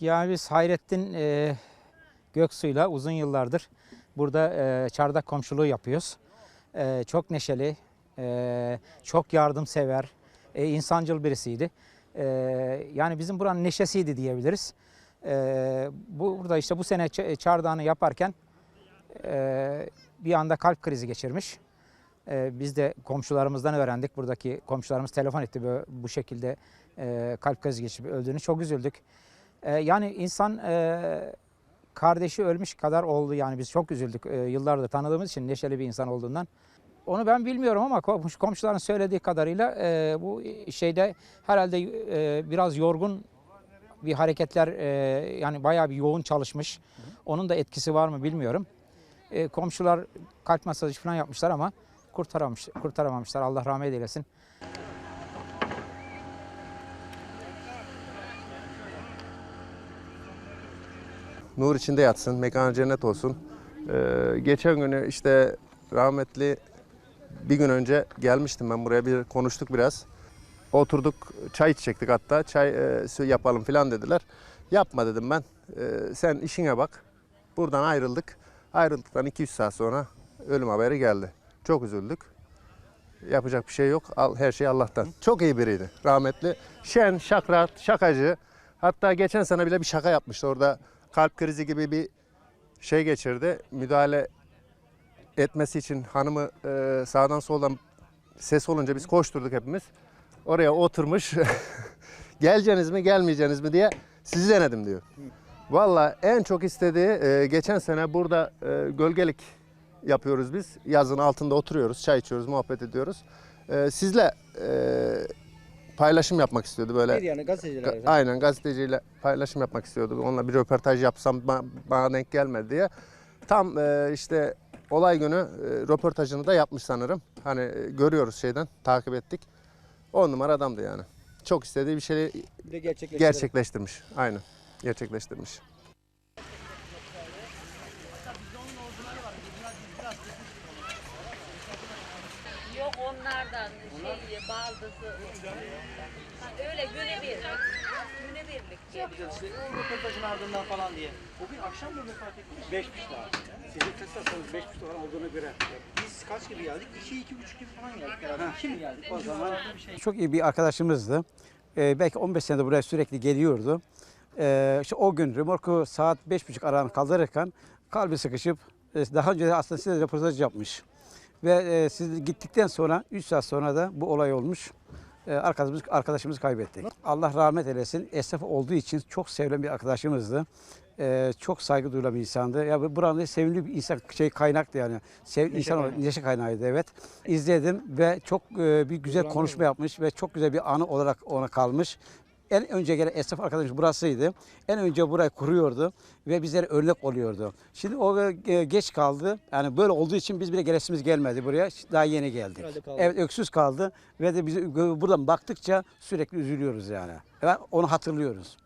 Yani biz Hayrettin e, Göksu'yla uzun yıllardır burada e, çardak komşuluğu yapıyoruz. E, çok neşeli, e, çok yardımsever, e, insancıl birisiydi. E, yani bizim buranın neşesiydi diyebiliriz. E, bu burada işte bu sene çardağını yaparken e, bir anda kalp krizi geçirmiş. E, biz de komşularımızdan öğrendik. Buradaki komşularımız telefon etti böyle, bu şekilde e, kalp krizi geçirip öldüğünü. Çok üzüldük. E, yani insan e, kardeşi ölmüş kadar oldu yani biz çok üzüldük e, yıllardır tanıdığımız için neşeli bir insan olduğundan. Onu ben bilmiyorum ama komş- komşuların söylediği kadarıyla e, bu şeyde herhalde e, biraz yorgun bir hareketler e, yani bayağı bir yoğun çalışmış. Onun da etkisi var mı bilmiyorum. E, komşular kalp masajı falan yapmışlar ama kurtaramamış, kurtaramamışlar. Allah rahmet eylesin. Nur içinde yatsın, mekanı cennet olsun. Ee, geçen günü işte rahmetli bir gün önce gelmiştim ben buraya bir konuştuk biraz. Oturduk çay içecektik hatta çay e, yapalım falan dediler. Yapma dedim ben. Ee, sen işine bak. Buradan ayrıldık. Ayrıldıktan 2-3 saat sonra ölüm haberi geldi. Çok üzüldük. Yapacak bir şey yok. Al, her şey Allah'tan. Çok iyi biriydi rahmetli. Şen, şakrat, şakacı. Hatta geçen sene bile bir şaka yapmıştı orada. Kalp krizi gibi bir şey geçirdi. Müdahale etmesi için hanımı e, sağdan soldan ses olunca biz koşturduk hepimiz. Oraya oturmuş. Geleceğiniz mi gelmeyeceğiniz mi diye sizi denedim diyor. Valla en çok istediği e, geçen sene burada e, gölgelik yapıyoruz biz. Yazın altında oturuyoruz, çay içiyoruz, muhabbet ediyoruz. E, sizle e, paylaşım yapmak istiyordu böyle. Bir yani gazeteciler. Ga- Aynen gazeteciyle paylaşım yapmak istiyordu. Onunla bir röportaj yapsam ba- bana denk gelmedi diye. Tam e, işte olay günü e, röportajını da yapmış sanırım. Hani e, görüyoruz şeyden takip ettik. On numara adamdı yani. Çok istediği bir şeyi Bir de gerçekleştirelim. gerçekleştirmiş. Aynen gerçekleştirmiş. Yok onlardan şey baldızı. Öyle güne bir. Güne birlik. Ne yapacağız işte o röportajın ardından falan diye. Bugün akşam mı vefat etmiş? Beş buçukta. Sizin kısasınız beş buçukta falan olduğuna göre. Biz kaç gibi geldik? İki, iki buçuk gibi falan geldik herhalde. İki mi geldik? O zaman şey. Çok iyi bir arkadaşımızdı. Ee, belki 15 senedir buraya sürekli geliyordu. Ee, işte o gün remorku saat 5.30 aran kaldırırken kalbi sıkışıp e, daha önce de aslında size röportaj yapmış. Ve e, siz gittikten sonra 3 saat sonra da bu olay olmuş. Ee, arkadaşımız, arkadaşımızı kaybettik. Allah rahmet eylesin. Esnaf olduğu için çok sevilen bir arkadaşımızdı. Ee, çok saygı duyulan bir insandı. Ya bu- buranın sevimli bir insan şey kaynaktı yani. Sev, insan kaynağı. neşe kaynağıydı evet. İzledim ve çok e, bir güzel konuşma yapmış ve çok güzel bir anı olarak ona kalmış. En önce gelen esnaf arkadaşımız burasıydı. En önce burayı kuruyordu ve bizlere örnek oluyordu. Şimdi o e, geç kaldı. Yani böyle olduğu için biz bile geresimiz gelmedi buraya. Daha yeni geldik. Evet öksüz kaldı ve de bizi buradan baktıkça sürekli üzülüyoruz yani. Ve onu hatırlıyoruz.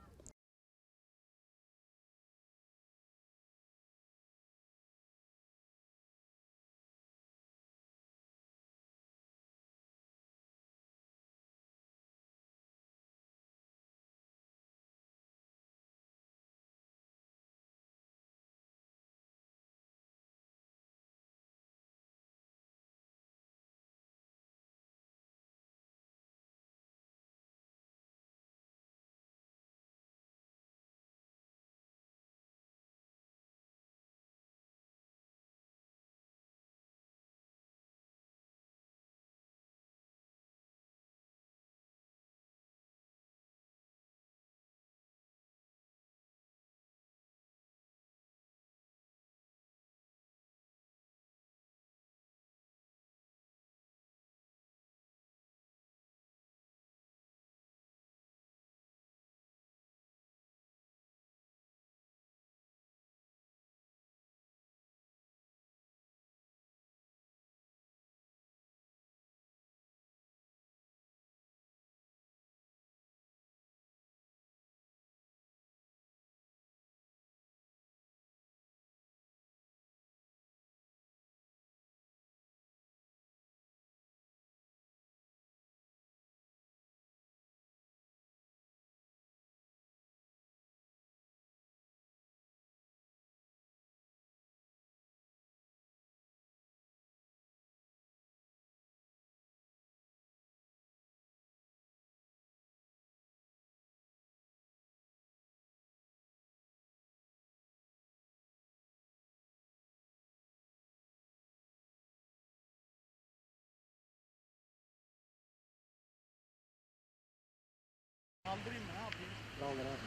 Kaldır abi.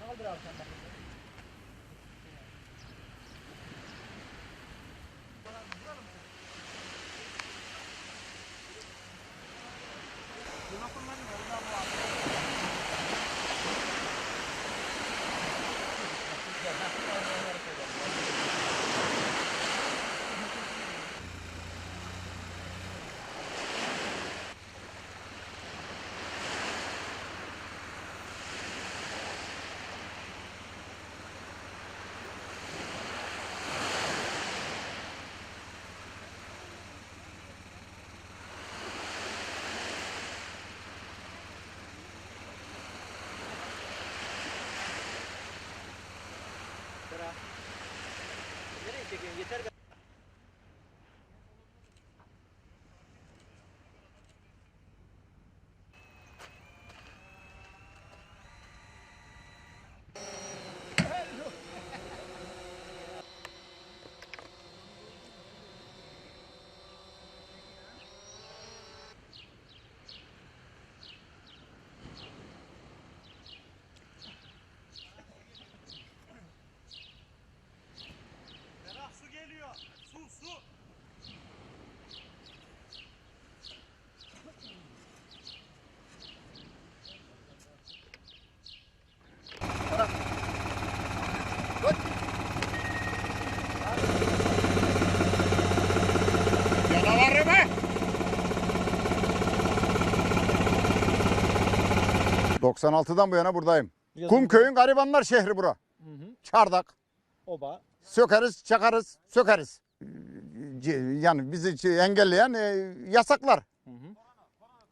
Kaldır abi sen bak. Nereye çekin. Yeter 96'dan bu yana buradayım. Kumköy'ün garibanlar şehri bura. Çardak. Oba. Sökeriz, çakarız, sökeriz. Yani bizi engelleyen e, yasaklar.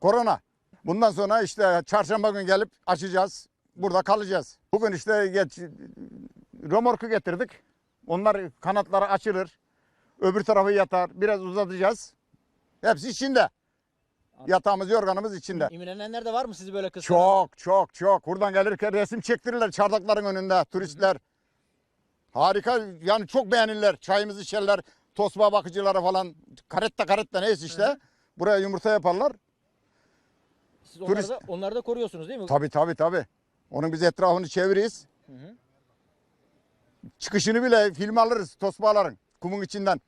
Korona. Bundan sonra işte çarşamba günü gelip açacağız. Burada kalacağız. Bugün işte geç, römorku getirdik. Onlar kanatları açılır. Öbür tarafı yatar. Biraz uzatacağız. Hepsi içinde. Yatağımız, yorganımız içinde. İmrenenler de var mı sizi böyle kısa? Çok çok çok. Buradan gelirken resim çektirirler çardakların önünde turistler. Harika yani çok beğenirler. Çayımızı içerler. Tosba bakıcıları falan. Karetta karetta neyse işte. Buraya yumurta yaparlar. Siz onları turist- da, onları da koruyorsunuz değil mi? Tabii tabii tabii. Onun biz etrafını çeviriyiz. Çıkışını bile film alırız tosbaların kumun içinden.